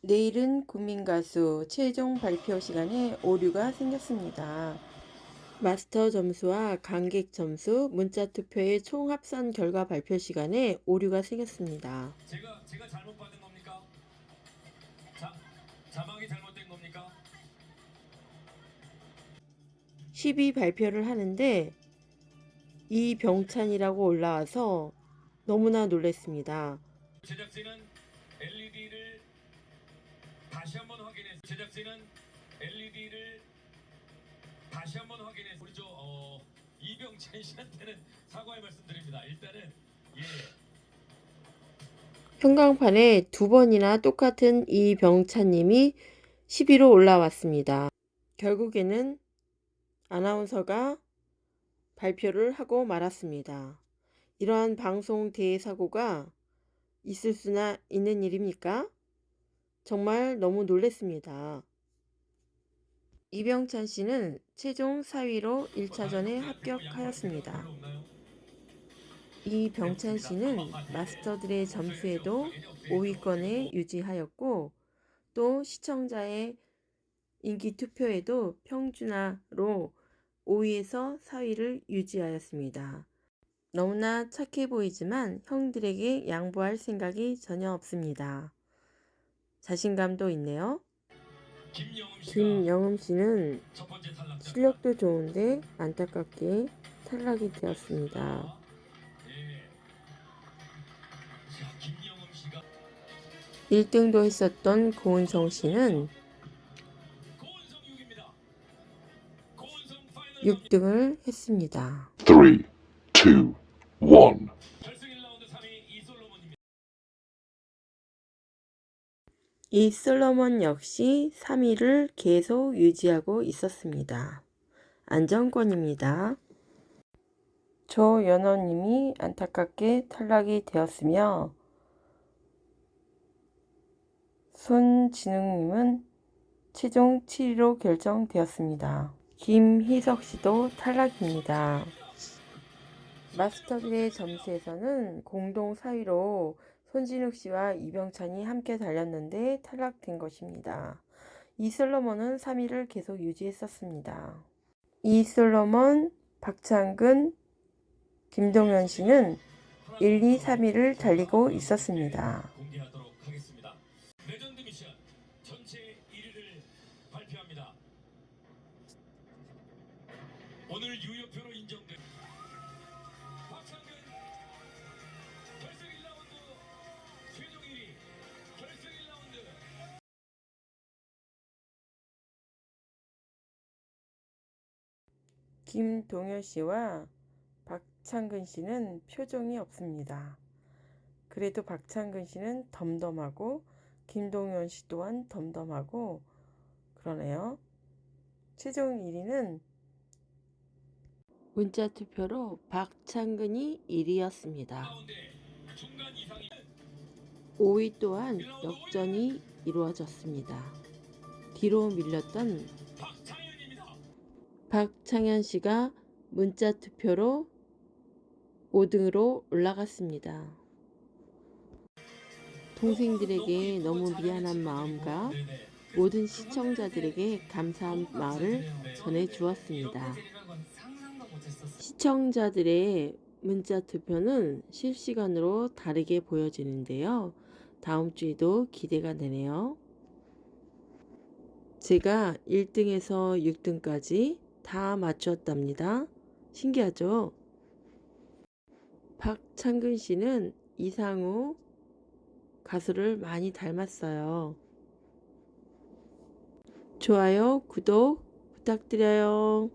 내일은 국민가수 최종 발표 시간에 오류가 생겼습니다. 마스터 점수와 관객 점수, 문자 투표의 총 합산 결과 발표 시간에 오류가 생겼습니다. 제가 제가 잘못 받은 겁니까? 자 자막이 잘못된 겁니까? 10위 발표를 하는데 이병찬이라고 올라와서 너무나 놀랐습니다. 제작진은 LED를 다시 한번 확인해. 제작진은 LED를 다시 한번 확인해. 우리 저 어, 이병찬 씨한테는 사과의 말씀드립니다. 일단은 예. 형광판에 두 번이나 똑같은 이병찬님이 10위로 올라왔습니다. 결국에는 아나운서가 발표를 하고 말았습니다. 이러한 방송 대사고가 있을 수나 있는 일입니까? 정말 너무 놀랬습니다. 이병찬 씨는 최종 4위로 1차전에 합격하였습니다. 이병찬 씨는 마스터들의 점수에도 5위권에 유지하였고 또 시청자의 인기 투표에도 평준화로 5위에서 4위를 유지하였습니다. 너무나 착해 보이지만 형들에게 양보할 생각이 전혀 없습니다. 자신감도 있네요. 김영음 씨는. 실력도 좋은데 안타깝게 탈락이 되었습니다. 예. 자, 김영음 씨가 1등도 했었던 고은성 씨는 고은성 6입니다. 고은성 파이널 6등을 했습니다. three, two, one. 결승 1 이 솔로몬 역시 3위를 계속 유지하고 있었습니다. 안정권입니다. 조연호님이 안타깝게 탈락이 되었으며 손진웅님은 최종 7위로 결정되었습니다. 김희석 씨도 탈락입니다. 마스터들의 점수에서는 공동 4위로 손진욱 씨와 이병찬이 함께 달렸는데 탈락된 것입니다. 이솔로몬은 3위를 계속 유지했었습니다. 이솔로몬, 박창근, 김동현 씨는 1, 2, 3위를 달리고 있었습니다. 공개하도록 하겠습니다. 레전드 미션 전체 1위를 발표합니다. 오늘 유효표로 인정된 김동현 씨와 박창근 씨는 표정이 없습니다. 그래도 박창근 씨는 덤덤하고 김동현 씨 또한 덤덤하고 그러네요. 최종 1위는 문자 투표로 박창근이 1위였습니다. 가운데 중간 이상이 5위 또한 역전이 이루어졌습니다. 뒤로 밀렸던. 박창현 씨가 문자 투표로 5등으로 올라갔습니다. 동생들에게 너무 미안한 마음과. 모든 시청자들에게 감사한 말을 전해 주었습니다. 시청자들의 문자 투표는 실시간으로 다르게 보여지는데요. 다음 주에도 기대가 되네요. 제가 1등에서 6등까지 다 맞추었답니다. 신기하죠? 박창근 씨는 이상우 가수를 많이 닮았어요. 좋아요, 구독 부탁드려요.